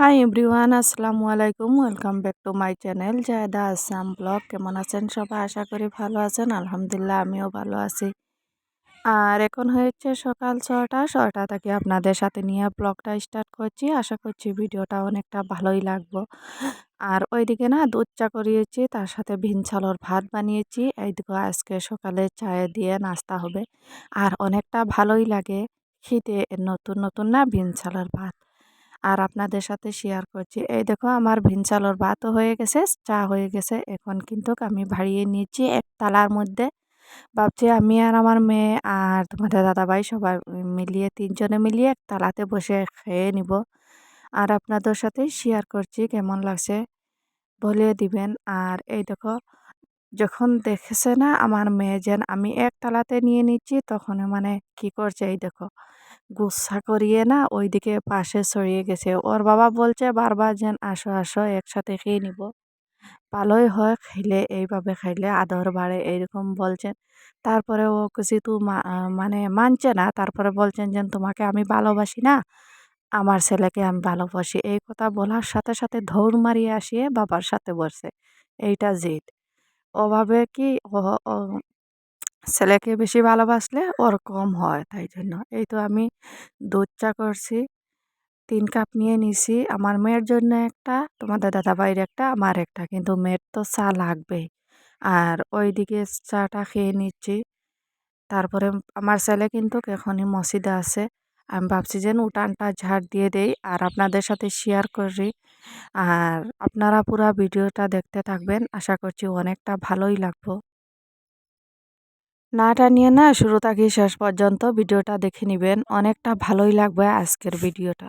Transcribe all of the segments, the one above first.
High everyone আসসালামু আলাইকুম welcome back to my channel Zaida Assam blog কেমন আছেন সবাই? আশা করি ভালো আছেন। আলহামদুলিল্লাহ, আমিও ভালো আছি। আর এখন হয়েছে সকাল ছটা। ছটা থেকে আপনাদের সাথে নিয়ে ব্লগটা স্টার্ট করছি। আশা করছি ভিডিওটা অনেকটা ভালোই লাগবো। আর ওইদিকে না, দুধ চা করিয়েছি। তার সাথে ভিন চালর ভাত বানিয়েছি। এইদিকে আজকে সকালে চায়ে দিয়ে নাস্তা হবে। আর অনেকটা ভালোই লাগে। খিদে, নতুন নতুন না ভিন চালের ভাত। আর আপনাদের সাথে শেয়ার করছি। এই দেখো, আমার ভিনচালোর ভাতও হয়ে গেছে, চা হয়ে গেছে। এখন কিন্তু আমি ভাড়িয়ে নিয়েছি এক তালার মধ্যে। ভাবছি আমি আর আমার মেয়ে আর তোমাদের দাদাভাই সবাই মিলিয়ে, তিনজনে মিলিয়ে এক তালাতে বসে খেয়ে নিব। আর আপনাদের সাথে শেয়ার করছি কেমন লাগছে, বলে দিবেন। আর এই দেখো, যখন দেখেছে না আমার মেয়ে যেন, আমি এক তালাতে নিয়ে নিচ্ছি তখন মানে কি করছে, এই দেখো। গুসা করিয়ে না ওইদিকে পাশে সরিয়ে গেছে। ওর বাবা বলছে, বারবার যেন আসো আসো, একসাথে খেয়ে নিব। ভালোই হয় খাইলে এইভাবে খাইলে আদর বাড়ে, এইরকম বলছেন। তারপরে ও কিছু মানে মানছে না। তারপরে বলছেন যেন, তোমাকে আমি ভালোবাসি না, আমার ছেলেকে আমি ভালোবাসি। এই কথা বলার সাথে সাথে ধৌড় মারিয়ে আসিয়ে বাবার সাথে বসে। এইটা জিদ। ওভাবে কি ছেলেকে বেশি ভালোবাসলে ওর কম হয়, তাই জন্য। এই তো আমি দুধ চা করছি, তিন কাপ নিয়ে নিছি। আমার মেয়ের জন্য একটা, তোমাদের দাদাভাইয়ের একটা, আমার একটা। কিন্তু মেয়ের তো চা লাগবেই। আর ওইদিকে চাটা খেয়ে নিচ্ছি। তারপরে আমার ছেলে কিন্তু এখনই মসজিদে আছে। আমি ভাবছি যেন উঠানটা ঝাড় দিয়ে দেই আর আপনাদের সাথে শেয়ার করি। আর আপনারা পুরো ভিডিওটা দেখতে থাকবেন। আশা করছি অনেকটা ভালোই লাগবো। নাটা নিয়ে না শুরু থাকি শেষ পর্যন্ত ভিডিওটা দেখে নেবেন। অনেকটা ভালোই লাগবে আজকের ভিডিওটা।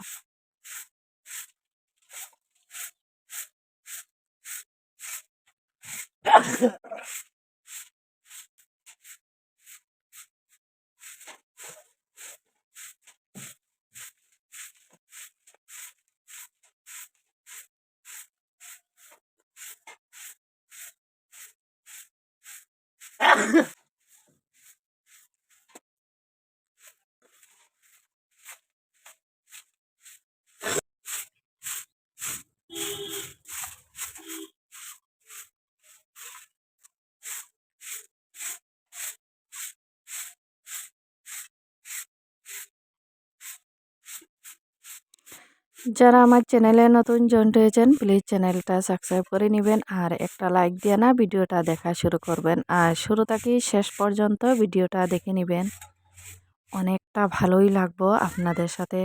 যারা আমার চ্যানেলে নতুন জয়েন্ট হয়েছেন প্লিজ চ্যানেলটা সাবস্ক্রাইব করে নেবেন আর একটা লাইক দিয়ে না ভিডিওটা দেখা শুরু করবেন। আর শুরু থেকেই শেষ পর্যন্ত ভিডিওটা দেখে নেবেন। অনেকটা ভালোই লাগবো আপনাদের সাথে।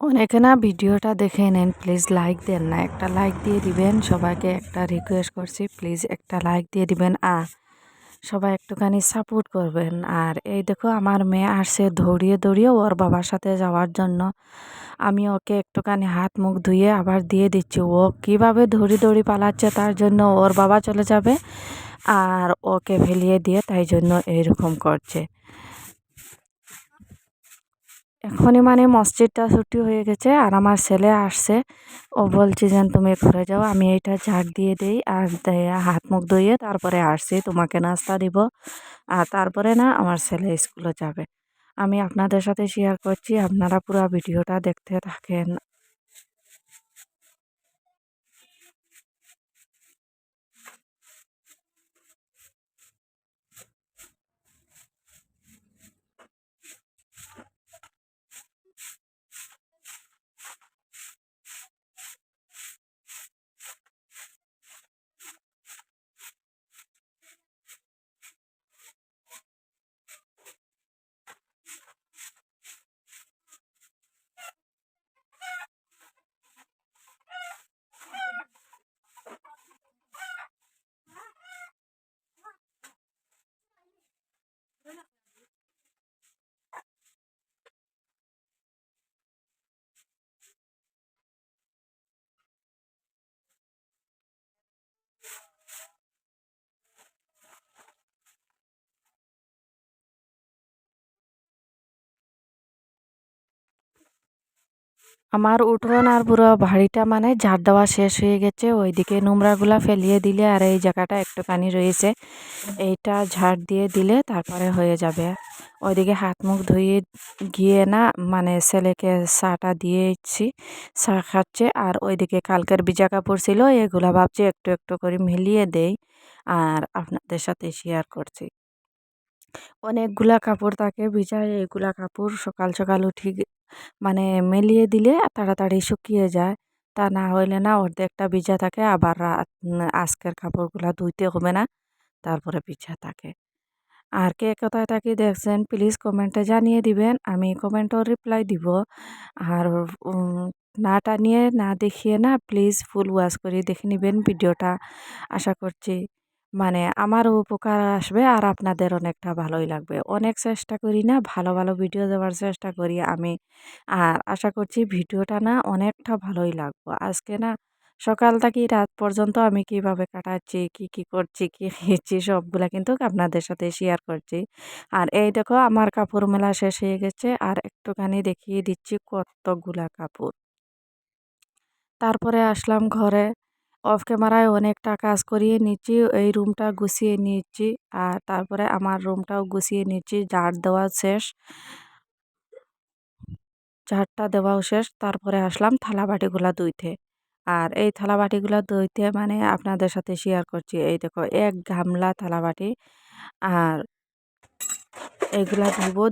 অনেকে না ভিডিওটা দেখে নেন প্লিজ লাইক দেন না। একটা লাইক দিয়ে দিবেন, সবাইকে একটা রিকোয়েস্ট করছি প্লিজ একটা লাইক দিয়ে দিবেন। আর সবাই একটুখানি সাপোর্ট করবেন। আর এই দেখো, আমার মেয়ে আসছে ধরিয়ে দৌড়িয়ে ওর বাবার সাথে যাওয়ার জন্য। আমি ওকে একটুখানি হাত মুখ ধুয়ে আবার দিয়ে দিচ্ছি। ও কীভাবে ধরি দৌড়ি পালাচ্ছে তার জন্য ওর বাবা চলে যাবে। আর ওকে ফেলিয়ে দিয়ে তাই জন্য এইরকম করছে। এখনই মানে মসজিদটা ছুটি হয়ে গেছে আর আমার ছেলে আসছে। ও বলছে যেন তুমি ঘুরে যাও, আমি এইটা ঝাঁক দিয়ে দিই আর হাত মুখ ধুয়ে তারপরে আসছি, তোমাকে নাস্তা দিব। আর তারপরে না আমার ছেলে স্কুলে যাবে। আমি আপনাদের সাথে শেয়ার করছি, আপনারা পুরো ভিডিওটা দেখতে থাকেন। আমার উঠোন আর পুরো বাড়িটা মানে ঝাড় দেওয়া শেষ হয়ে গেছে। ওইদিকে নোংরাগুলা ফেলিয়ে দিলে আর এই জায়গাটা একটুখানি রয়েছে। এইটা ঝাড় দিয়ে দিলে তারপরে হয়ে যাবে। ওইদিকে হাত মুখ ধুয়ে গিয়ে না মানে ছেলেকে চাটা দিয়ে ইচ্ছি চা খাচ্ছে। আর ওইদিকে কালকের ভিজা কাপড় ছিল, এগুলা ভাবছি একটু একটু করে মিলিয়ে দেই আর আপনাদের সাথে শেয়ার করছি। অনেকগুলা কাপড় থাকে ভিজা এগুলা কাপড় সকাল সকাল উঠি মানে মেলিয়ে দিলে তাড়াতাড়ি শুকিয়ে যায়। তা না হইলে না অর্ধেকটা ভিজা থাকে, আবার আজকের কাপড়গুলা ধুইতে হবে না, তারপরে ভিজা থাকে। আর কে কোথায় থাকি দেখছেন প্লিজ কমেন্টে জানিয়ে দিবেন, আমি কমেন্টও রিপ্লাই দিব। আর না টানিয়ে না দেখিয়ে না প্লিজ ফুল ওয়াশ করে দেখে নেবেন ভিডিওটা, আশা করছি। মানে আমারও উপকার আসবে আর আপনাদের অনেকটা ভালোই লাগবে। অনেক চেষ্টা করি না, ভালো ভালো ভিডিও দেওয়ার চেষ্টা করি আমি। আর আশা করছি ভিডিওটা না অনেকটা ভালোই লাগবে। আজকে না সকাল থেকে রাত পর্যন্ত আমি কীভাবে কাটাচ্ছি, কি কি করছি, কি খেয়েছি সবগুলা কিন্তু আপনাদের সাথে শেয়ার করছি। আর এই দেখো আমার কাপড় মেলা শেষ হয়ে গেছে আর একটুখানি দেখিয়ে দিচ্ছি কতগুলা কাপড়। তারপরে আসলাম ঘরে। অফ ক্যামেরায় অনেকটা কাজ করিয়ে নিচ্ছি। এই রুমটা গুছিয়ে নিচ্ছি আর তারপরে আমার রুমটাও গুছিয়ে নিচ্ছি। ঝাড় দেওয়া শেষ। ঝাড়টা দেওয়াও শেষ। তারপরে আসলাম থালা বাটিগুলা ধুইতে। আর এই থালা বাটিগুলো ধুইতে মানে আপনাদের সাথে শেয়ার করছি। এই দেখো, এক গামলা থালা বাটি আর এগুলা ধুবো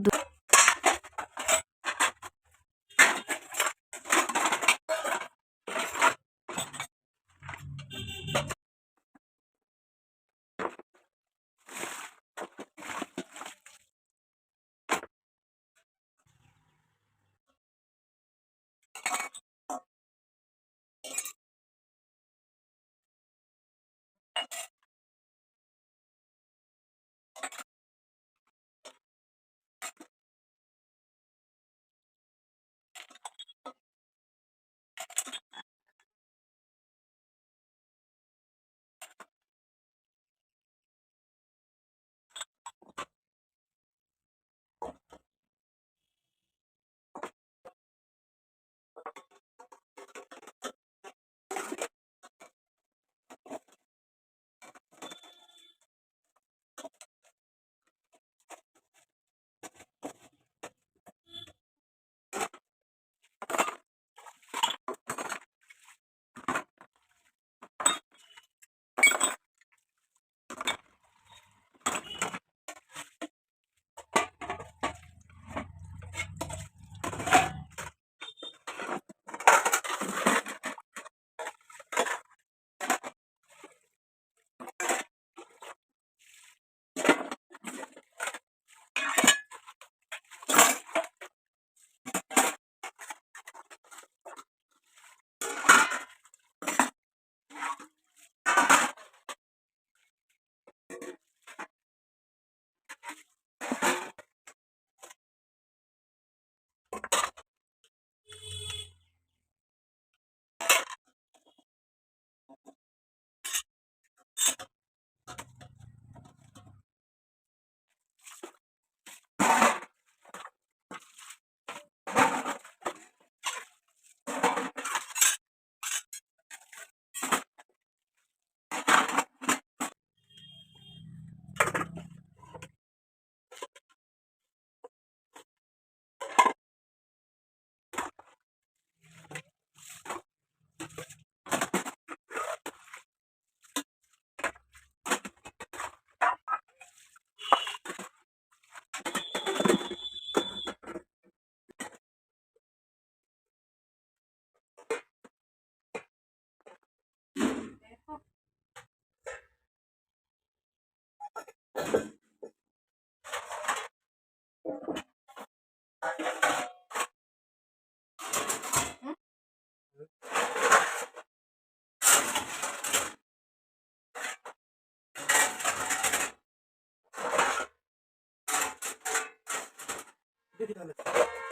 出てたん。です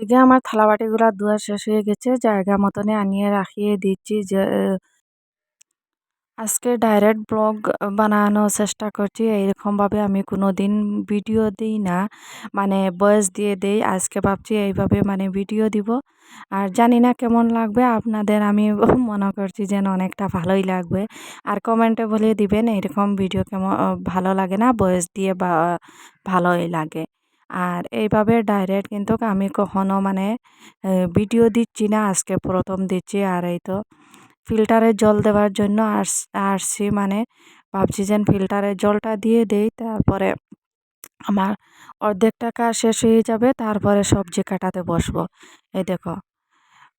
এদিকে আমার থালা বাটিগুলা ধোয়া শেষ হয়ে গেছে, জায়গা মতনে আনিয়ে রাখিয়ে দিচ্ছি যে আজকে ডাইরেক্ট ব্লগ বানানোর চেষ্টা করছি এইরকমভাবে আমি কোনো দিন ভিডিও দিই না মানে বয়স দিয়ে দেই, আজকে ভাবছি এইভাবে মানে ভিডিও দিব। আর জানি না কেমন লাগবে, আপনাদের আমি মনে করছি যেন অনেকটা ভালোই লাগবে। আর কমেন্টে বলে দিবেন এরকম ভিডিও কেমন, ভালো লাগে না, বয়স দিয়ে বা, ভালোই লাগে। আর এইভাবে ডাইরেক্ট কিন্তু আমি কখনো মানে ভিডিও দিচ্ছি না। আজকে প্রথম দিচ্ছি আর এই তো ফিল্টারে জল দেওয়ার জন্য আস, আসছি মানে ভাবছি যেন ফিল্টারে জলটা দিয়ে দেই। তারপরে আমার অর্ধেক টাকা শেষ হয়ে যাবে। তারপরে সবজি কাটাতে বসবো। এই দেখো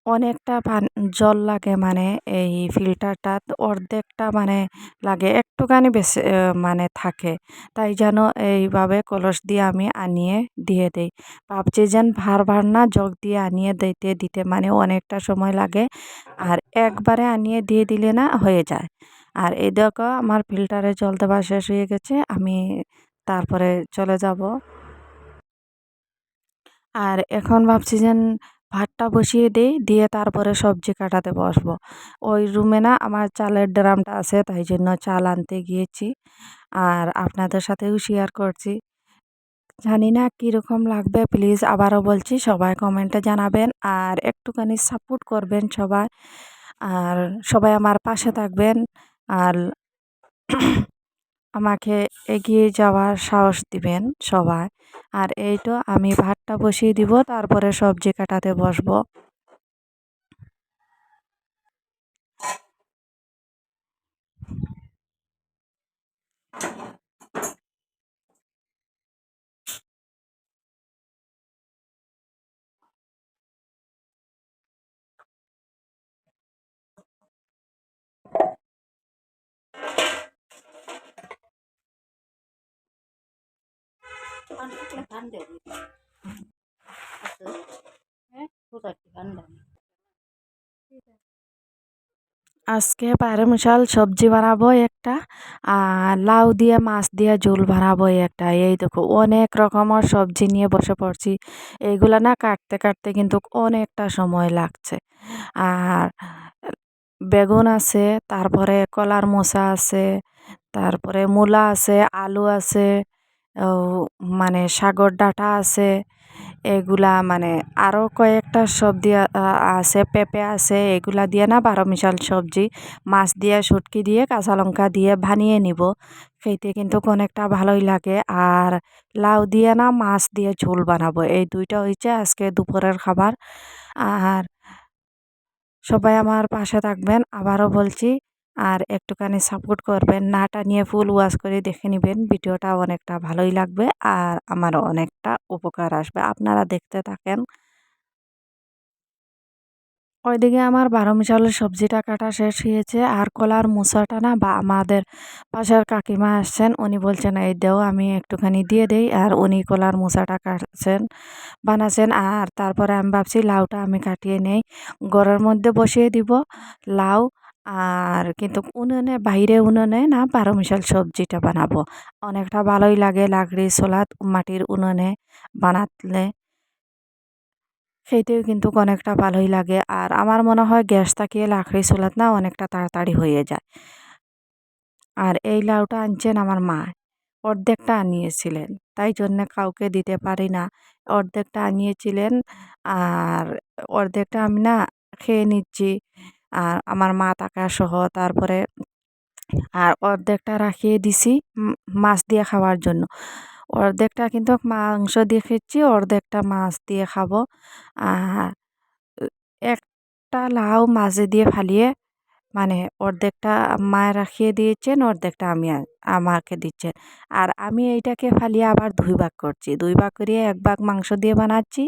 অনেকটা পান, জল লাগে মানে এই ফিল্টারটা অর্ধেকটা মানে লাগে, একটুখানি বেশি মানে থাকে। তাই যেন এইভাবে কলস দিয়ে আমি আনিয়ে দিয়ে দেই। ভাবছি যেন ভার না জগ দিয়ে আনিয়ে দিতে দিতে মানে অনেকটা সময় লাগে আর একবারে আনিয়ে দিয়ে দিলে না হয়ে যায়। আর এই দেখো আমার ফিল্টারে জল দেওয়া শেষ হয়ে গেছে, আমি তারপরে চলে যাব। আর এখন ভাবছি যেন ভাতটা বসিয়ে দিই, দিয়ে তারপরে সবজি কাটাতে বসবো। ওই রুমে না আমার চালের ড্রামটা আছে, তাই জন্য চাল আনতে গিয়েছি। আর আপনাদের সাথেও শেয়ার করছি। জানি না কীরকম লাগবে প্লিজ আবারও বলছি, সবাই কমেন্টে জানাবেন আর একটুখানি সাপোর্ট করবেন সবাই। আর সবাই আমার পাশে থাকবেন। আর আমাকে এগিয়ে যাওয়ার সাহস দিবেন সবাই। আর এই তো আমি ভাতটা বসিয়ে দিব, তারপরে সবজি কাটাতে বসবো। আজকে পায়রা মশাল সবজি বানাবো একটা, আর লাউ দিয়ে, মাছ দিয়ে ঝোল বানাবো একটা। এই দেখো, অনেক রকমের সবজি নিয়ে বসে পড়ছি। এইগুলা না কাটতে কাটতে কিন্তু অনেকটা সময় লাগছে। আর বেগুন আছে, তারপরে কলার মোচা আছে, তারপরে মূলা আছে, আলু আছে মানে সাগর ডাঁটা আছে, এগুলা মানে আরও কয়েকটা সবজি আছে, পেঁপে আছে, এগুলা দিয়ে না বারো মিশাল সবজি, মাছ দিয়ে, শুটকি দিয়ে, কাঁচা লঙ্কা দিয়ে বানিয়ে নিব। খেতে কিন্তু অনেকটা ভালোই লাগে। আর লাউ দিয়ে না মাছ দিয়ে ঝোল বানাবো। এই দুইটা হয়েছে আজকে দুপুরের খাবার। আর সবাই আমার পাশে থাকবেন। আবারও বলছি আর একটুখানি সাপোর্ট করবেন, নাটা নিয়ে ফুল ওয়াশ করে দেখে নেবেন, ভিডিওটা অনেকটা ভালোই লাগবে আর আমারও অনেকটা উপকার আসবে। আপনারা দেখতে থাকেন। ওইদিকে আমার বারো মিশালের সবজিটা কাটা শেষ হয়েছে আর কলার মুসাটা না বা আমাদের পাশের কাকিমা আসছেন, উনি বলছেন, এই দেও, আমি একটুখানি দিয়ে দেই। আর উনি কলার মুসাটা কাটছেন বানাচ্ছেন আর তারপরে আমি ভাবছি লাউটা আমি কাটিয়ে নেই। ঘরের মধ্যে বসিয়ে দিব, লাউ আর কিন্তু উনুনে, বাইরে উনুনে না বারো মিশাল সবজিটা বানাবো। অনেকটা ভালোই লাগে লাকড়ি সোলাত মাটির উনুনে বানাতলে। খেতেও কিন্তু অনেকটা ভালোই লাগে। আর আমার মনে হয় গ্যাস তাকিয়ে লাকড়ি চুলাত না অনেকটা তাড়াতাড়ি হয়ে যায়। আর এই লাউটা আনছেন আমার মা। অর্ধেকটা আনিয়েছিলেন। তাই জন্যে কাউকে দিতে পারি না। অর্ধেকটা আনিয়েছিলেন আর অর্ধেকটা আমি না খেয়ে নিচ্ছি। আর আমার মা টাকা সহ তারপরে আর অর্ধেকটা রাখিয়ে দিছি মাছ দিয়ে খাওয়ার জন্য। অর্ধেকটা কিন্তু মাংস দিয়ে খেয়েছি অর্ধেকটা মাছ দিয়ে খাব। আর একটা লাউ মাঝে দিয়ে ফালিয়ে মানে অর্ধেকটা মায় রাখিয়ে দিয়েছেন, অর্ধেকটা আমি আমাকে দিচ্ছেন। আর আমি এইটাকে ফালিয়ে আবার দুই ভাগ করছি। দুই ভাগ করিয়ে এক ভাগ মাংস দিয়ে বানাচ্ছি।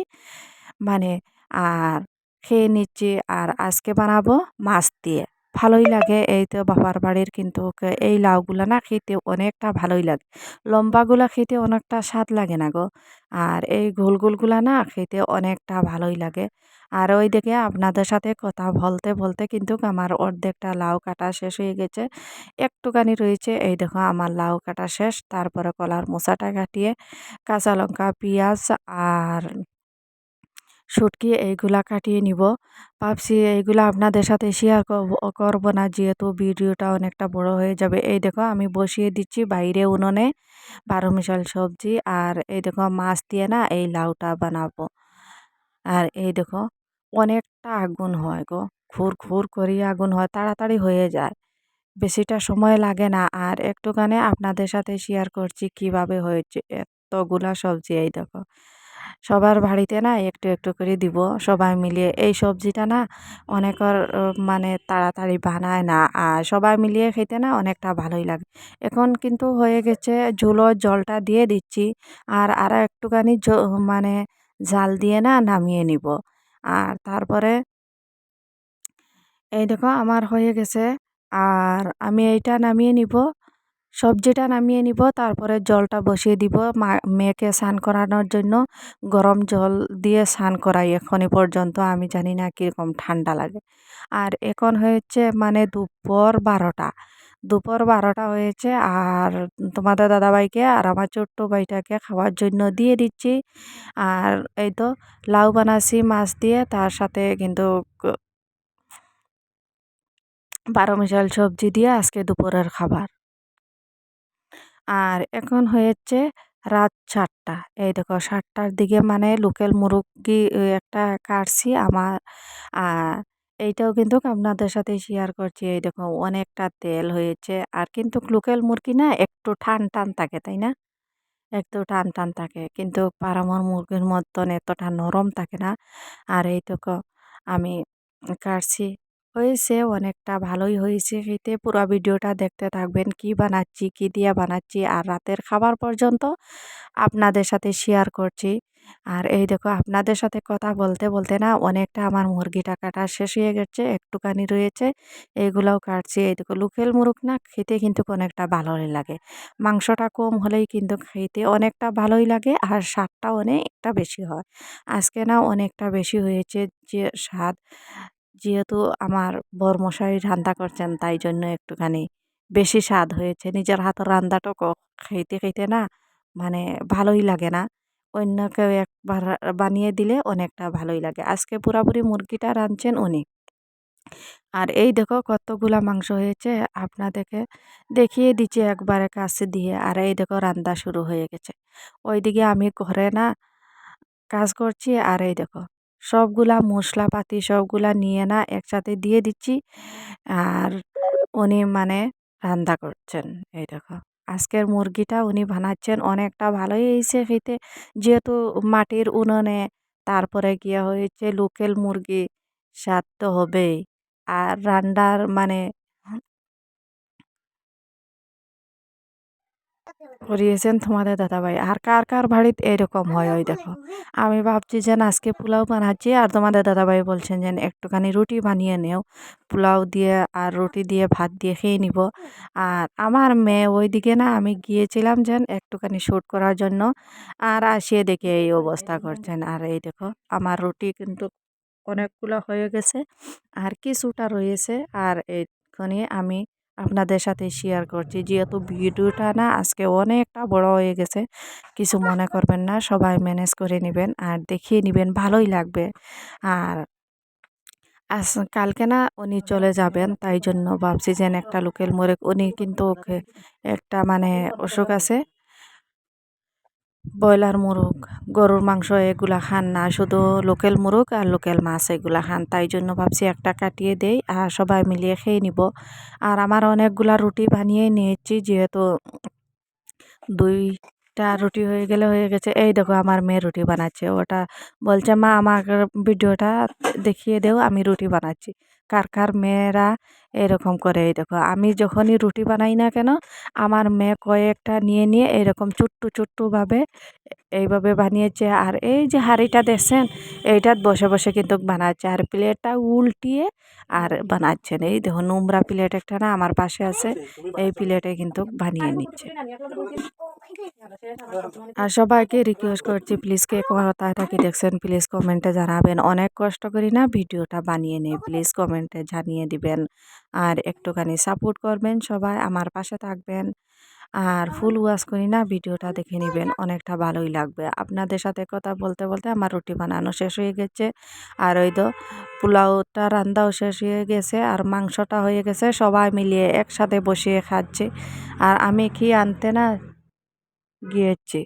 মানে আর খেয়ে নিচ্ছি আর আজকে বানাবো মাছ দিয়ে। ভালোই লাগে এই তো বাবার বাড়ির কিন্তু এই লাউগুলো না খেতে অনেকটা ভালোই লাগে। লম্বাগুলো খেতে অনেকটা স্বাদ লাগে না গো। আর এই গোল গোলগুলো না খেতে অনেকটা ভালোই লাগে। আর ওই দিকে আপনাদের সাথে কথা বলতে বলতে কিন্তু আমার অর্ধেকটা লাউ কাটা শেষ হয়ে গেছে। একটুখানি রয়েছে, এই দেখো আমার লাউ কাটা শেষ। তারপরে কলার মোচাটা কাটিয়ে কাঁচা লঙ্কা, পেঁয়াজ আর শুটকি এইগুলা কাটিয়ে নিব। ভাবছি এইগুলা আপনাদের সাথে শেয়ার করব না, যেহেতু ভিডিওটা অনেকটা বড় হয়ে যাবে। এই দেখো, আমি বসিয়ে দিচ্ছি বাইরে উনুনে বারো মিশাল সবজি, আর এই দেখো, মাছ দিয়ে না এই লাউটা বানাবো। আর এই দেখো, অনেকটা আগুন হয় গো খুর খুর করিয়ে আগুন হয়, তাড়াতাড়ি হয়ে যায়। বেশিটা সময় লাগে না, আর একটুখানি আপনাদের সাথে শেয়ার করছি কীভাবে হয়েছে, এতগুলা সবজি, এই দেখো। সবার বাড়িতে না একটু একটু করে দিব। সবাই মিলিয়ে এই সবজিটা না অনেকের মানে তাড়াতাড়ি বানায় না। আর সবাই মিলিয়ে খেতে না অনেকটা ভালোই লাগে। এখন কিন্তু হয়ে গেছে ঝুলো জলটা দিয়ে দিচ্ছি। আর আরও একটুখানি মানে জাল দিয়ে না নামিয়ে নিব। আর তারপরে এই দেখো আমার হয়ে গেছে। আর আমি এইটা নামিয়ে নিব। সবজিটা নামিয়ে নিব, তারপরে জলটা বসিয়ে দিব। মা, মেয়েকে স্নান করানোর জন্য গরম জল দিয়ে স্নান করাই এখনই পর্যন্ত। আমি জানি না কীরকম ঠান্ডা লাগে। আর এখন হয়েছে মানে দুপুর বারোটা। দুপুর বারোটা হয়েছে আর তোমাদের দাদাভাইকে আর আমার ছোট্ট ভাইটাকে খাওয়ার জন্য দিয়ে দিচ্ছি। আর এই তো লাউ বানাসি মাছ দিয়ে তার সাথে কিন্তু বারো মিশাল সবজি দিয়ে আজকে দুপুরের খাবার। আর এখন হয়েছে রাত সাতটা। এই দেখো, সাতটার দিকে মানে লোকেল মুরগি একটা কাটছি আমার আর এইটাও কিন্তু আপনাদের সাথে শেয়ার করছি। এই দেখো, অনেকটা তেল হয়েছে। আর কিন্তু লোকেল মুরগি না একটু টান টান থাকে, তাই না? একটু টান টান থাকে। কিন্তু পারামর মুরগির মতন এতটা নরম থাকে না। আর এই দেখো, আমি কাটছি হয়েছে, অনেকটা ভালোই হয়েছে। খেতে পুরো ভিডিওটা দেখতে থাকবেন কি বানাচ্ছি, কি দিয়ে বানাচ্ছি। আর রাতের খাবার পর্যন্ত আপনাদের সাথে শেয়ার করছি। আর এই দেখো, আপনাদের সাথে কথা বলতে বলতে না অনেকটা আমার মুরগিটা কাটা শেষ হয়ে গেছে, একটুখানি রয়েছে এইগুলাও কাটছি। এই দেখো, লোকেল মুরগ না খেতে কিন্তু অনেকটা ভালোই লাগে। মাংসটা কম হলেই কিন্তু খেতে অনেকটা ভালোই লাগে আর স্বাদটা অনেকটা বেশি হয়। আজকে না অনেকটা বেশি হয়েছে যে স্বাদ। যেহেতু আমার বরমশাই রান্না করছেন, তাই জন্য একটুখানি বেশি স্বাদ হয়েছে। নিজের হাতের রান্নাটা খাইতে খাইতে না মানে ভালোই লাগে না। অন্য কেউ একবার বানিয়ে দিলে অনেকটা ভালোই লাগে। আজকে পুরাপুরি মুরগিটা রাঁধছেন উনি। আর এই দেখো কতগুলা মাংস হয়েছে, আপনাদেরকে দেখিয়ে দিচ্ছি একবারে কাছে দিয়ে। আর এই দেখো রান্না শুরু হয়ে গেছে। ওইদিকে আমি ঘরে না কাজ করছি, আর এই দেখো সবগুলা মশলাপাতি সবগুলা নিয়ে না একসাথে দিয়ে দিচ্ছি। আর উনি মানে রান্না করছেন, এই দেখো। আজকের মুরগিটা উনি বানাচ্ছেন অনেকটা ভালোই হয়েছে খেতে যেহেতু মাটির উনুনে তারপরে গিয়ে হয়েছে লোকেল মুরগি, স্বাদ তো হবেই। আর রান্নার মানে করিয়েছেন তোমাদের দাদাভাই। আর কার কার বাড়িতে এরকম হয় ওই দেখো। আমি ভাবছি যেন আজকে পোলাও বানাচ্ছি আর তোমাদের দাদাভাই বলছেন যেন একটুখানি রুটি বানিয়ে নেও। পোলাও দিয়ে আর রুটি দিয়ে ভাত দিয়ে খেয়ে নিব। আর আমার মেয়ে ওই দিকে না আমি গিয়েছিলাম যেন একটুখানি শ্যুট করার জন্য। আর আসিয়ে দেখে এই অবস্থা করছেন। আর এই দেখো, আমার রুটি কিন্তু অনেকগুলো হয়ে গেছে। আর কিছুটা রয়েছে। আর এইখানে আমি আপনাদের সাথে শেয়ার করছি। যেহেতু ভিডিওটা না আজকে অনেকটা বড় হয়ে গেছে, কিছু মনে করবেন না, সবাই ম্যানেজ করে নেবেন আর দেখিয়ে নেবেন, ভালোই লাগবে। আর আজ কালকে না উনি চলে যাবেন, তাই জন্য ভাবছি যেন একটা লোকেল মোরে উনি কিন্তু একটা মানে অসুখ আছে। ব্রয়লার মুরগ, গরুর মাংস এগুলা খান না, শুধু লোকেল মুরগ আর লোকেল মাছ এগুলা খান। তাই জন্য ভাবছি একটা কাটিয়ে দেই আর সবাই মিলিয়ে খেয়ে নিব। আর আমার অনেকগুলা রুটি বানিয়ে নিয়েছি, যেহেতু দুইটা রুটি হয়ে গেলে হয়ে গেছে। এই দেখো আমার মেয়ে রুটি বানাচ্ছে। ওটা বলছে, মা আমার ভিডিওটা দেখিয়ে দেও, আমি রুটি বানাচ্ছি। কার কার মেয়েরা এরকম করে। এই দেখো আমি যখনই রুটি বানাই না কেন আমার মেয়ে কয়েকটা নিয়ে নিয়ে এরকম চুট্টু চুট্টুভাবে এইভাবে বানিয়েছে। আর এই যে হাঁড়িটা দেখছেন এইটাত বসে বসে কিন্তু বানাচ্ছে। আর প্লেটটা উল্টিয়ে আর বানাচ্ছেন। এই দেখো নোংরা প্লেট একটা না আমার পাশে আছে। এই প্লেটে কিন্তু বানিয়ে নিচ্ছে। আর সবাইকে রিকোয়েস্ট করছি প্লিজ কে কোথায় থাকি দেখছেন প্লিজ কমেন্টে জানাবেন। অনেক কষ্ট করি না, ভিডিওটা বানিয়ে নিই প্লিজ কমেন্টে জানিয়ে দিবেন। আর একটুখানি সাপোর্ট করবেন সবাই, আমার পাশে থাকবেন। আর ফুল ওয়াশ করি না, ভিডিওটা দেখে নেবেন, অনেকটা ভালোই লাগবে। আপনাদের সাথে কথা বলতে বলতে আমার রুটি বানানো শেষ হয়ে গেছে। আর ওই তো পোলাওটা রান্দাও শেষ হয়ে গেছে, আর মাংসটা হয়ে গেছে, সবাই মিলিয়ে একসাথে বসিয়ে খাচ্ছে। আর আমি কি আনতে না গিয়েছি।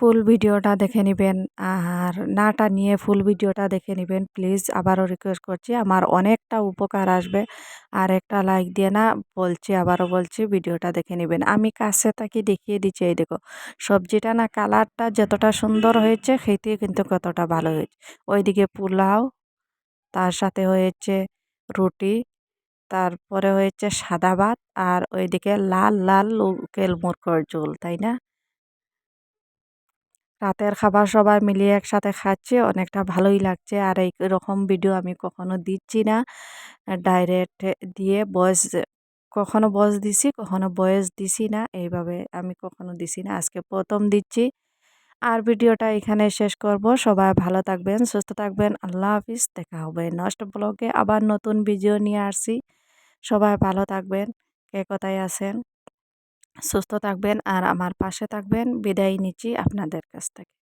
ফুল ভিডিওটা দেখে নেবেন, আর নাটা নিয়ে ফুল ভিডিওটা দেখে নেবেন, প্লিজ। আবারও রিকোয়েস্ট করছি, আমার অনেকটা উপকার আসবে। আর একটা লাইক দিয়ে না বলছি, আবারও বলছি, ভিডিওটা দেখে নেবেন। আমি কাছে তাকে দেখিয়ে দিচ্ছি, এই দেখো, সবজিটা না কালারটা যতটা সুন্দর হয়েছে খেতে কিন্তু কতটা ভালো হয়েছে। ওইদিকে পোলাও, তার সাথে হয়েছে রুটি তারপরে হয়েছে সাদা ভাত আর ওইদিকে লাল লাল লোকেল মুরগোর ঝোল, তাই না? রাতের খাবার সবাই মিলিয়ে একসাথে খাচ্ছে, অনেকটা ভালোই লাগছে। আর এই রকম ভিডিও আমি কখনো দিচ্ছি না। ডাইরেক্ট দিয়ে বয়স কখনো বয়স দিছি, কখনো বয়স দিছি না। এইভাবে আমি কখনো দিছি না। আজকে প্রথম দিচ্ছি। আর ভিডিওটা এখানে শেষ করব। সবাই ভালো থাকবেন, সুস্থ থাকবেন। আল্লাহ হাফিজ। দেখা হবে নষ্ট ব্লগে আবার নতুন ভিডিও নিয়ে আসছি। সবাই ভালো থাকবেন, কে কোথায় আছেন, সুস্থ থাকবেন, আর আমার পাশে থাকবেন। বিদায় নিচ্ছি আপনাদের কাছ থেকে।